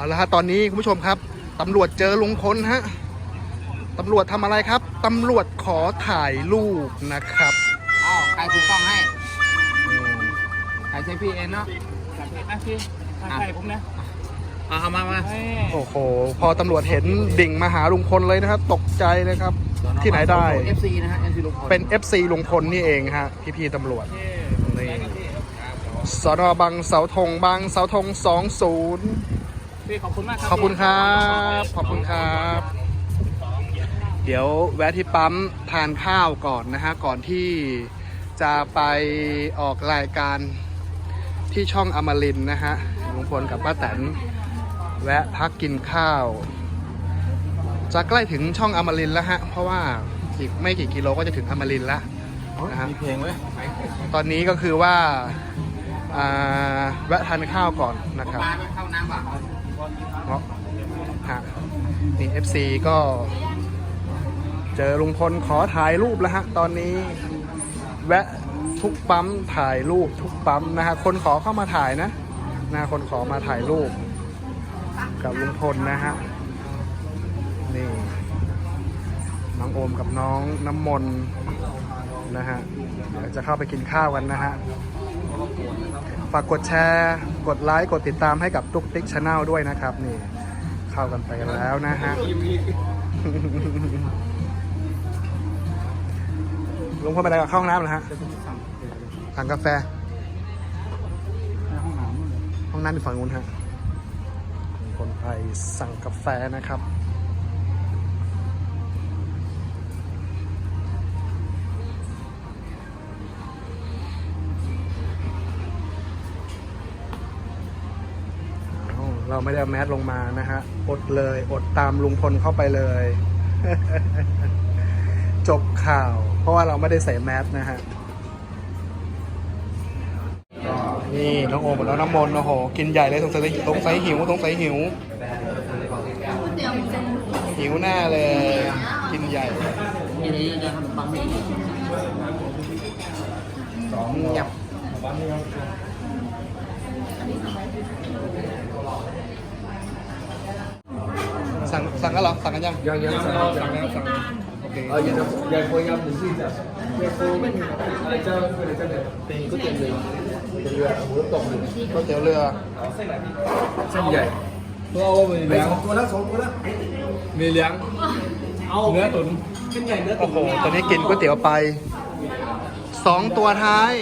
เอาละฮะตอนนี้คุณผู้ชมครับตำรวจเจอลุงพลฮะตำรวจทำอะไรครับตำรวจขอถ่ายรูปนะครับอ้าวใครถือกล้องให้อืมใครใช้พี่เอ็นเนาะอะพี่ถ่ายผมนะเอาเอามามาเฮ้ยโอ้โหพอตำรวจเห็นดิ่งมาหาลุงพลเลยนะครับ ตกใจเลยครับ ที่ไหนได้ เอฟซีนะฮะเอฟซีลุงพลเป็น FC ลุงพลนี่เองฮะพี่ๆตำรวจเท่นี่สนบางเสาธงบางเสาธง20 พี่ขอบคุณมากครับขอบคุณครับ ขอบคุณครับ เดี๋ยวแวะที่ปั๊มทานข้าวก่อนนะฮะ ก่อนที่จะไปออกรายการที่ช่องอมรินทร์นะฮะลุงพลกับป้าแตนแวะพักกินข้าว จะใกล้ถึงช่องอมรินทร์แล้วฮะ เพราะว่าอีกไม่กี่กิโลก็จะถึงอมรินทร์แล้วนะฮะมีเพลงไว้ตอนนี้ก็คือว่าอ่าแวะทานข้าวก่อนนะครับปลาไป เข้าน้ำป่ะเนาะฮะนี่ FC ก็ เจอลุงพลขอถ่ายรูปแล้วฮะ ตอนนี้แวะทุกปั๊มถ่ายรูปทุกปั๊มนะฮะ คนขอเข้ามาถ่ายนะนะคนขอมาถ่ายรูป กับลุงพลนะฮะ นี่น้องโอมกับน้องน้ำมนนะฮะเดี๋ยวจะเข้าไปกินข้าวกันนะฮะ ฝากกดแชร์ กดไลค์ กดติดตามให้กับตุ๊กติ๊กชาแนลด้วยนะครับ นี่ เข้ากันไปแล้วนะฮะลุงพลไปไหนกับเข้าห้องน้ำเหรอฮะสั่งกาแฟ ห้องน้ำอยู่ฝั่งนู้นฮะลุงพลไปสั่งกาแฟนะครับ เราไม่ได้แมสลงมานะฮะ อดเลย อดตามลุงพลเข้าไปเลย จบข่าว เพราะว่าเราไม่ได้ใส่แมสนะฮะนี่น้องโอมกับน้องน้ำมนต์โอ้โห กินใหญ่เลยสงสัยสงสัยหิวสงสัยหิว หิวหน้าเลย กินใหญ่สองหยับ สั่งสั่งกันเหรอสั่งกันยังยังยังสั่งสั่งแล้วสั่งโอเคเออยังยังพยายามหนึ่งที่จะยังคงไม่มีอะไรจะอะไรจะเนี่ยเป็นก๋วยเตี๋ยวเรือเป็นเรือหมูตกหนึ่งก๋วยเตี๋ยวเรือเส้นใหญ่ตัวโอ้มีเลี้ยงสองตัวแล้วสองตัวแล้วมีเลี้ยงเอาเนื้อตุ๋นเส้นใหญ่เนื้อโอ้โหตอนนี้กินก๋วยเตี๋ยวไปสองตัวท้าย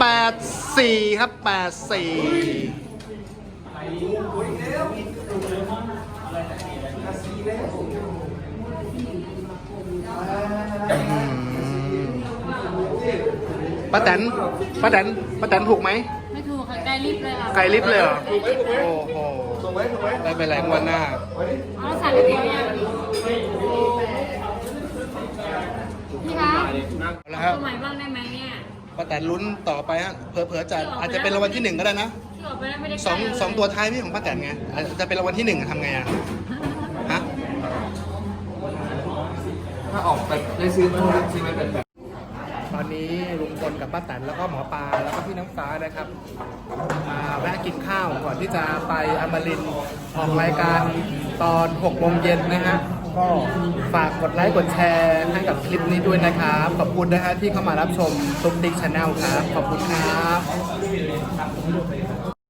แปดสี่ครับแปดสี่ ป้าแตนป้าแตนป้าแตนถูกไหม ไม่ถูกค่ะไกลลิฟต์เลยค่ะไก่ลิฟต์เลยเหรอโอ้โหได้ไปแรงวันหน้าเอาสั่งก๋วยเตี๋ยวยังพี่คะเอาละครับตัวใหม่บ้างได้ไหมเนี่ยป้าแตนลุ้นต่อไปฮะ เผลอๆจะอาจจะเป็นรางวัลที่หนึ่งก็ได้นะ ที่ออกไปแล้วไม่ได้สองใกล้เลยสองตัวท้ายพี่ของป้าแตนไงอาจจะเป็นรางวัลที่หนึ่งอะทำไงอะฮะ ถ้าออกแบบได้ซื้อเพิ่มใช่ไหมเป็นแบบ ตอนนี้ลุงพลกับป้าแตนแล้วก็หมอปลาแล้วก็พี่น้ำฟ้านะครับอ่าแวะกินข้าวก่อนที่จะไปอมรินทร์ออกรายการตอน6โมงเย็นนะฮะก็ฝากกดไลค์กดแชร์ให้กับคลิปนี้ด้วยนะครับ ขอบคุณนะฮะที่เข้ามารับชมตุ๊กติ๊กชาแนลครับ ขอบคุณครับ